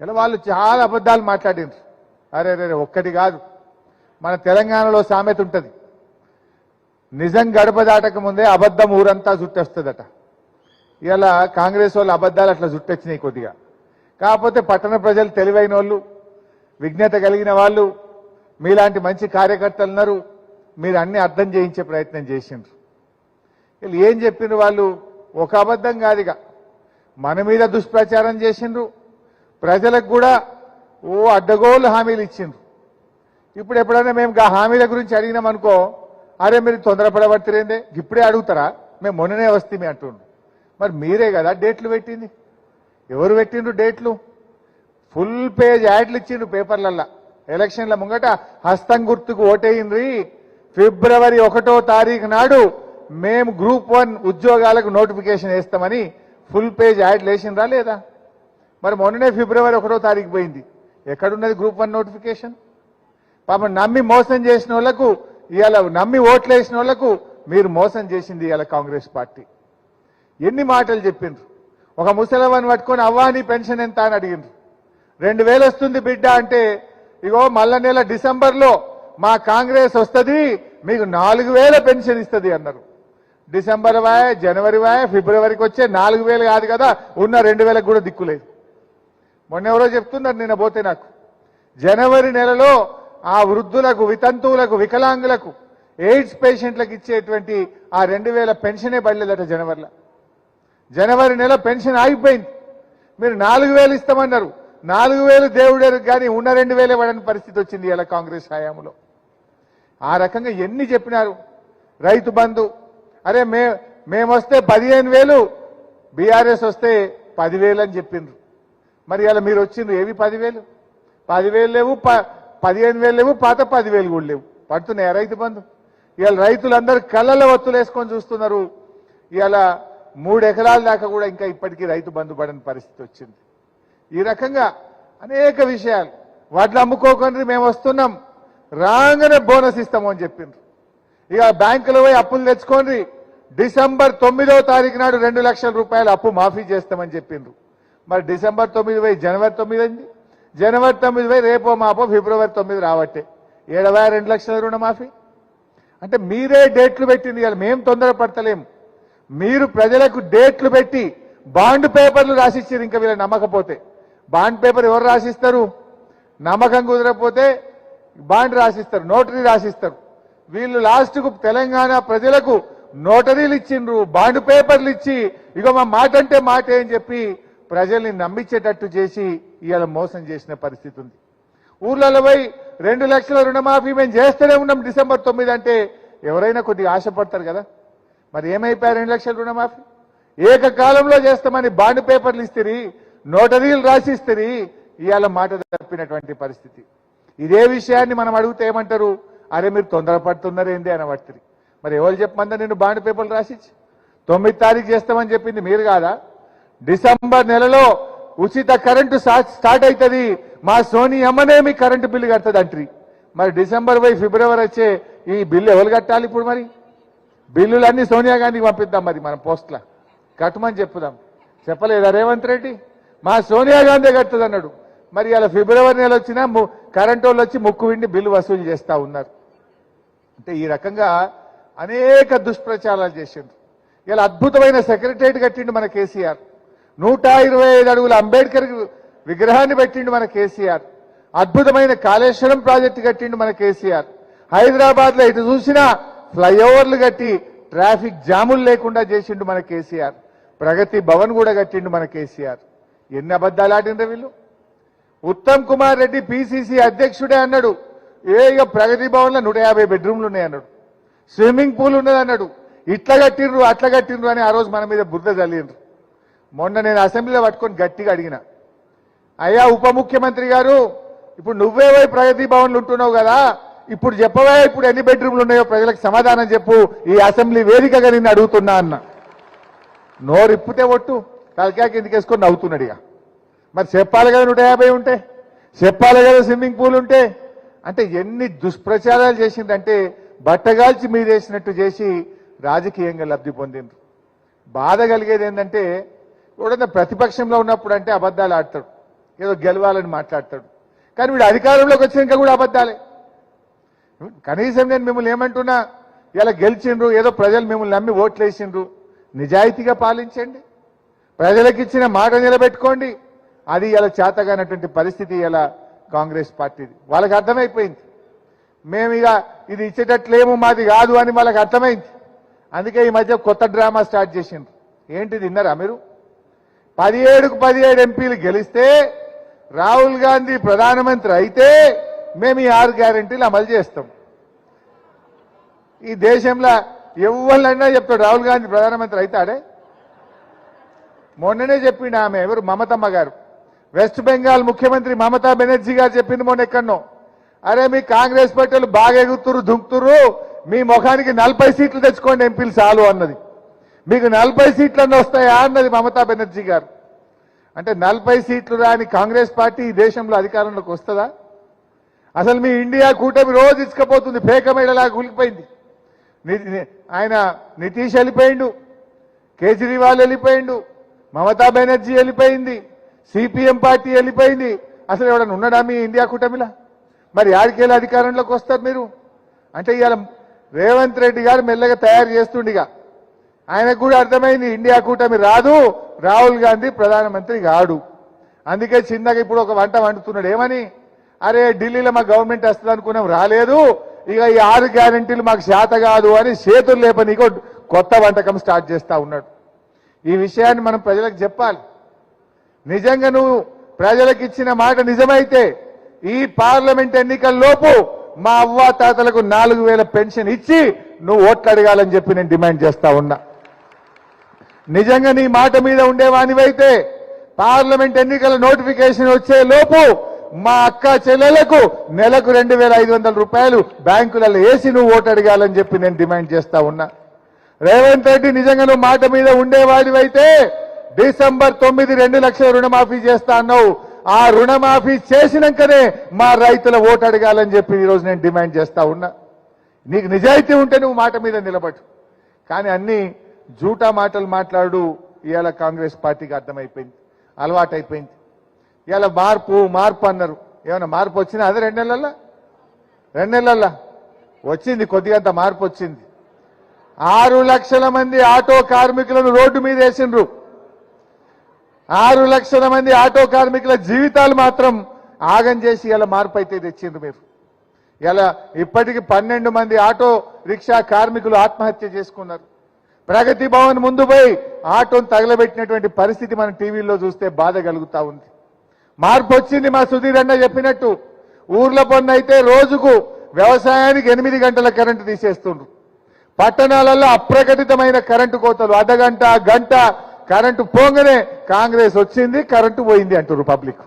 ఇలా వాళ్ళు చాలా అబద్ధాలు మాట్లాడిండ్రు అరే రే ఒక్కటి కాదు. మన తెలంగాణలో సామెత ఉంటుంది. నిజం గడప దాటక ముందే అబద్ధం ఊరంతా జుట్టొస్తుందట. ఇలా కాంగ్రెస్ వాళ్ళు అబద్ధాలు అట్లా జుట్టొచ్చినాయి కొద్దిగా. కాకపోతే పట్టణ ప్రజలు తెలివైన వాళ్ళు విజ్ఞత కలిగిన వాళ్ళు మీలాంటి మంచి కార్యకర్తలు ఉన్నారు. మీరు అన్ని అర్థం చేయించే ప్రయత్నం చేసిండ్రు. వీళ్ళు ఏం చెప్పిండ్రు వాళ్ళు? ఒక అబద్ధం కాదుగా మన మీద దుష్ప్రచారం చేసిండ్రు. ప్రజలకు కూడా ఓ అడ్డగోలు హామీలు ఇచ్చింది ఇప్పుడు ఎప్పుడైనా మేము ఆ హామీల గురించి అడిగినాం అనుకో అరే మీరు తొందరపడబడుతురేందే ఇప్పుడే అడుగుతారా? మేము మొన్ననే వస్తే అంటుండ్రు. మరి మీరే కదా డేట్లు పెట్టింది. ఎవరు పెట్టిండ్రు డేట్లు? ఫుల్ పేజ్ యాడ్లు ఇచ్చిండ్రు పేపర్లల్లా. ఎలక్షన్ల ముంగట హస్తం గుర్తుకు ఓటేయిండ్రి. ఫిబ్రవరి ఒకటో తారీఖు నాడు మేము గ్రూప్ వన్ ఉద్యోగాలకు నోటిఫికేషన్ వేస్తామని ఫుల్ పేజ్ యాడ్లు వేసిండ్రా లేదా? మరి మొన్ననే ఫిబ్రవరి ఒకటో తారీఖు పోయింది. ఎక్కడున్నది గ్రూప్ వన్ నోటిఫికేషన్ పాపం నమ్మి మోసం చేసిన వాళ్ళకు ఇవాళ నమ్మి ఓట్లు వేసిన వాళ్ళకు మీరు మోసం చేసింది ఇవాళ కాంగ్రెస్ పార్టీ. ఎన్ని మాటలు చెప్పిండ్రు? ఒక ముసలమ్మని పట్టుకొని అవ్వాని పెన్షన్ ఎంత అని అడిగిండ్రు. రెండు వేలు వస్తుంది బిడ్డ అంటే ఇగో మళ్ళా నెల డిసెంబర్లో మా కాంగ్రెస్ వస్తుంది మీకు నాలుగు వేల పెన్షన్ ఇస్తుంది అన్నారు. డిసెంబర్ వాయ జనవరి వాయ ఫిబ్రవరికి వచ్చే నాలుగు వేలు కాదు కదా ఉన్న రెండు వేలకు కూడా దిక్కులేదు మొన్న ఎవరో చెప్తున్నారు నిన్న పోతే నాకు. జనవరి నెలలో ఆ వృద్ధులకు వితంతువులకు వికలాంగులకు ఎయిడ్స్ పేషెంట్లకు ఇచ్చేటువంటి ఆ రెండు వేల పెన్షనే పడలేదట జనవరిలో. జనవరి నెల పెన్షన్ ఆగిపోయింది. మీరు నాలుగు వేలు ఇస్తామన్నారు. నాలుగు వేలు దేవుడేరు కానీ ఉన్న రెండు వేలే పడని పరిస్థితి వచ్చింది ఇలా కాంగ్రెస్ హయాంలో. ఆ రకంగా ఎన్ని చెప్పినారు? రైతు బంధు. అరే మే మేమొస్తే పదిహేను వేలు బీఆర్ఎస్ వస్తే పదివేలు అని చెప్పిండ్రు. మరి ఇలా మీరు వచ్చిండ్రు ఏవి పదివేలు? పదివేలు లేవు ప- పదిహేను వేలు లేవు పాత పదివేలు కూడా లేవు. పడుతున్నాయా రైతు బంధు? ఇవాళ రైతులందరూ కళ్ళలో ఒత్తులేసుకొని చూస్తున్నారు. ఇవాళ మూడు ఎకరాల దాకా కూడా ఇంకా ఇప్పటికీ రైతు బంధు పడని పరిస్థితి వచ్చింది. ఈ రకంగా అనేక విషయాలు. వాటిని అమ్ముకోకుండా మేము వస్తున్నాం. రాగానే బోనస్ ఇస్తాము అని చెప్పిండ్రు. ఇక బ్యాంకులో పోయి అప్పులు తెచ్చుకోండి. డిసెంబర్ తొమ్మిదో తారీఖు నాడు రెండు లక్షల రూపాయలు అప్పు మాఫీ చేస్తామని చెప్పిండ్రు. మరి డిసెంబర్ తొమ్మిది పోయి జనవరి తొమ్మిది అయింది. జనవరి తొమ్మిది పోయి రేపో మాపో ఫిబ్రవరి తొమ్మిది రావట్టే. ఏడవై రెండు లక్షల రుణమాఫీ. అంటే మీరే డేట్లు పెట్టింది కదా మేము తొందరపడతలేము మీరు ప్రజలకు డేట్లు పెట్టి బాండ్ పేపర్లు రాసిచ్చారు ఇంకా వీళ్ళు నమ్మకపోతే. బాండ్ పేపర్ ఎవరు రాసిస్తారు? నమ్మకం కుదరకపోతే బాండ్ రాసిస్తారు నోటరీ రాసిస్తారు. వీళ్ళు లాస్ట్కు తెలంగాణ ప్రజలకు నోటరీలు ఇచ్చిండ్రు బాండ్ పేపర్లు ఇచ్చి ఇక మా మాట అంటే మాట అని చెప్పి ప్రజల్ని నమ్మించేటట్టు చేసి ఇవాళ మోసం చేసిన పరిస్థితి ఉంది. ఊర్లలో పోయి రెండు లక్షల రుణమాఫీ మేము చేస్తూనే ఉన్నాం డిసెంబర్ తొమ్మిది అంటే ఎవరైనా కొద్దిగా ఆశపడతారు కదా? మరి ఏమైపోయారు రెండు లక్షల రుణమాఫీ? ఏకకాలంలో చేస్తామని బాండ్ పేపర్లు ఇస్తే నోటరీలు రాసిస్తే ఇవాళ మాట తప్పినటువంటి పరిస్థితి. ఇదే విషయాన్ని మనం అడిగితే ఏమంటారు? అరే మీరు తొందరపడుతున్నారేంది అని పడుతుంది మరి ఎవరు చెప్పమందా నేను బాండ్ పేపర్లు రాసిచ్చి? తొమ్మిది తారీఖు చేస్తామని చెప్పింది మీరు కాదా? డిసెంబర్ నెలలో ఉచిత కరెంటు స్టార్ట్ అవుతుంది మా సోనీ అమ్మనేమి కరెంటు బిల్లు కడుతుంది అంట్రి. మరి డిసెంబర్ పోయి ఫిబ్రవరి వచ్చే ఈ బిల్లు ఎవరు కట్టాలి ఇప్పుడు మరి? బిల్లులన్నీ సోనియా గాంధీకి పంపిద్దాం మరి మనం పోస్ట్లా. కట్టమని చెప్పుదాం. చెప్పలేదా రేవంత్ రెడ్డి? మా సోనియా గాంధీ కడుతుంది అన్నాడు. మరి ఇలా ఫిబ్రవరి నెల వచ్చినా ము- కరెంటు వాళ్ళు వచ్చి ముక్కు విండి బిల్లు వసూలు చేస్తా ఉన్నారు. అంటే ఈ రకంగా అనేక దుష్ప్రచారాలు చేసిండ్రు. ఇలా అద్భుతమైన సెక్రటరియట్ కట్టిండు మన కేసీఆర్. నూట ఇరవై ఐదు అడుగుల అంబేద్కర్ విగ్రహాన్ని పెట్టిండు మన కేసీఆర్. అద్భుతమైన కాళేశ్వరం ప్రాజెక్టు కట్టిండు మన కేసీఆర్. హైదరాబాద్లో ఇటు చూసినా ఫ్లైఓవర్లు కట్టి ట్రాఫిక్ జాములు లేకుండా చేసిండు మన కేసీఆర్. ప్రగతి భవన్ కూడా కట్టిండు మన కేసీఆర్. ఎన్ని అబద్ధాలు ఆడిండ్రు వీళ్ళు? ఉత్తమ్ కుమార్ రెడ్డి పిసిసి అధ్యక్షుడే అన్నాడు. ఏ ఇక ప్రగతి భవన్లో నూట యాభై బెడ్రూమ్లు ఉన్నాయి అన్నాడు. స్విమ్మింగ్ పూల్ ఉన్నది అన్నాడు. ఇట్లా కట్టిండ్రు అట్లా కట్టిండ్రు అని ఆ రోజు మన మీద బుద్ధ చల్లిండ్రు మొన్న నేను అసెంబ్లీలో పట్టుకొని గట్టిగా అడిగిన. అయ్యా ఉప ముఖ్యమంత్రి గారు ఇప్పుడు నువ్వే పోయి ప్రగతి భవన్లు ఉంటున్నావు కదా ఇప్పుడు చెప్పవే ఇప్పుడు ఎన్ని బెడ్రూమ్లు ఉన్నాయో ప్రజలకు సమాధానం చెప్పు ఈ అసెంబ్లీ వేదికగా నిన్ను అడుగుతున్నా అన్న. నోరిప్పితే ఒట్టు తలకాయ కిందకేసుకొని నవ్వుతున్నాడు ఇక. మరి చెప్పాలి కదా నూట యాభై ఉంటే చెప్పాలి కదా స్విమ్మింగ్ పూల్ ఉంటే అంటే ఎన్ని దుష్ప్రచారాలు చేసిందంటే బట్టగాల్చి మీదేసినట్టు చేసి రాజకీయంగా లబ్ధి పొందిండ్రు. బాధ కలిగేది ఏంటంటే ఎవడన్నా ప్రతిపక్షంలో ఉన్నప్పుడు అంటే అబద్ధాలు ఆడతాడు. ఏదో గెలవాలని మాట్లాడతాడు. కానీ వీడు అధికారంలోకి వచ్చినాక కూడా అబద్ధాలే. కనీసం నేను మిమ్మల్ని ఏమంటున్నా ఇలా గెలిచిండ్రు ఏదో ప్రజలు మిమ్మల్ని నమ్మి ఓట్లు వేసిండ్రు నిజాయితీగా పాలించండి. ప్రజలకు ఇచ్చిన మాట నిలబెట్టుకోండి. అది ఇలా చేతగానటువంటి పరిస్థితి ఇలా కాంగ్రెస్ పార్టీది. వాళ్ళకి అర్థమైపోయింది. మేము ఇక ఇది ఇచ్చేటట్లేము మాది కాదు అని వాళ్ళకి అర్థమైంది. అందుకే ఈ మధ్య కొత్త డ్రామా స్టార్ట్ చేసిండ్రు. ఏంటిది విన్నారా మీరు? పదిహేడుకు పదిహేడు ఎంపీలు గెలిస్తే రాహుల్ గాంధీ ప్రధానమంత్రి అయితే మేము ఈ ఆరు గ్యారంటీలు అమలు చేస్తాం. ఈ దేశంలో ఎవరినైనా చెప్తాడు రాహుల్ గాంధీ ప్రధానమంత్రి అవుతాడే మొన్ననే చెప్పిండు ఆమె ఎవరు? మమతమ్మ గారు. వెస్ట్ బెంగాల్ ముఖ్యమంత్రి మమతా బెనర్జీ గారు చెప్పింది మొన్న ఎక్కడనో. అరే మీ కాంగ్రెస్ పార్టీలు బాగా ఎగుతురు దుంకుతురు మీ ముఖానికి నలభై సీట్లు తెచ్చుకోండి ఎంపీలు చాలు అన్నది. మీకు నలభై సీట్లన్నీ వస్తాయా అన్నది మమతా బెనర్జీ గారు. అంటే నలభై సీట్లు రాని కాంగ్రెస్ పార్టీ ఈ దేశంలో అధికారంలోకి వస్తుందా? అసలు మీ ఇండియా కూటమి రోజు ఇసుకపోతుంది పేకమేడలాగా కూలిపోయింది ఆయన నితీష్ వెళ్ళిపోయిండు కేజ్రీవాల్ వెళ్ళిపోయిండు మమతా బెనర్జీ వెళ్ళిపోయింది సిపిఎం పార్టీ వెళ్ళిపోయింది. అసలు ఎవడన్నా ఉన్నాడా మీ ఇండియా కూటమిలా? మరి ఆడికెళ్ళి అధికారంలోకి వస్తారు మీరు? అంటే ఇవాళ రేవంత్ రెడ్డి గారు మెల్లగా తయారు చేస్తుండిగా. ఆయనకు కూడా అర్థమైంది ఇండియా కూటమి రాదు రాహుల్ గాంధీ ప్రధానమంత్రి కాడు. అందుకే చిన్నగా ఇప్పుడు ఒక వంట వండుతున్నాడు. ఏమని? అరే ఢిల్లీలో మా గవర్నమెంట్ వస్తుంది అనుకున్నాం రాలేదు. ఇక ఈ ఆరు గ్యారంటీలు మాకు శాత కాదు అని చేతులు లేపనీకో కొత్త వంటకం స్టార్ట్ చేస్తా ఉన్నాడు. ఈ విషయాన్ని మనం ప్రజలకు చెప్పాలి. నిజంగా నువ్వు ప్రజలకు ఇచ్చిన మాట నిజమైతే ఈ పార్లమెంట్ ఎన్నికల్లోపు మా అవ్వ తాతలకు నాలుగు వేల పెన్షన్ ఇచ్చి నువ్వు ఓట్లు అడగాలని చెప్పి నేను డిమాండ్ చేస్తా ఉన్నా. నిజంగా నీ మాట మీద ఉండేవానివైతే పార్లమెంట్ ఎన్నికల నోటిఫికేషన్ వచ్చే లోపు మా అక్క చెల్లెలకు నెలకు రెండు వేల ఐదు వందల రూపాయలు బ్యాంకులలో వేసి నువ్వు ఓటు అడగాలని చెప్పి నేను డిమాండ్ చేస్తా ఉన్నా. రేవంత్ రెడ్డి నిజంగా నువ్వు మాట మీద ఉండేవాడివైతే డిసెంబర్ తొమ్మిది రెండు లక్షల రుణమాఫీ చేస్తా అన్నావు. ఆ రుణమాఫీ చేసినాకనే మా రైతుల ఓటు అడగాలని చెప్పి ఈరోజు నేను డిమాండ్ చేస్తా ఉన్నా. నీకు నిజాయితీ ఉంటే నువ్వు మాట మీద నిలబడు. కానీ అన్నీ జూటా మాటలు మాట్లాడు ఇవాళ కాంగ్రెస్ పార్టీకి అర్థమైపోయింది అలవాటైపోయింది. ఇవాళ మార్పు మార్పు అన్నారు. ఏమైనా మార్పు వచ్చినా అదే రెండు నెలల్లో రెండు నెలల్లో వచ్చింది కొద్దిగంత మార్పు వచ్చింది. ఆరు లక్షల మంది ఆటో కార్మికులను రోడ్డు మీద వేసిండ్రు. ఆరు లక్షల మంది ఆటో కార్మికుల జీవితాలు మాత్రం ఆగం చేసి ఇలా మార్పు అయితే తెచ్చిండ్రు మీరు. ఇలా ఇప్పటికి పన్నెండు మంది ఆటో రిక్షా కార్మికులు ఆత్మహత్య చేసుకున్నారు. ప్రగతి భవన్ ముందు పోయి ఆటోను తగలబెట్టినటువంటి పరిస్థితి మనం టీవీలో చూస్తే బాధ కలుగుతా ఉంది. మార్పు వచ్చింది మా సుధీర్ అన్న చెప్పినట్టు. ఊర్ల పన్ను అయితే రోజుకు వ్యవసాయానికి ఎనిమిది గంటల కరెంటు తీసేస్తుండ్రు. పట్టణాలలో అప్రకటితమైన కరెంటు కోతలు. అర్ధగంట గంట కరెంటు పోగానే కాంగ్రెస్ వచ్చింది కరెంటు పోయింది అంటారు పబ్లిక్.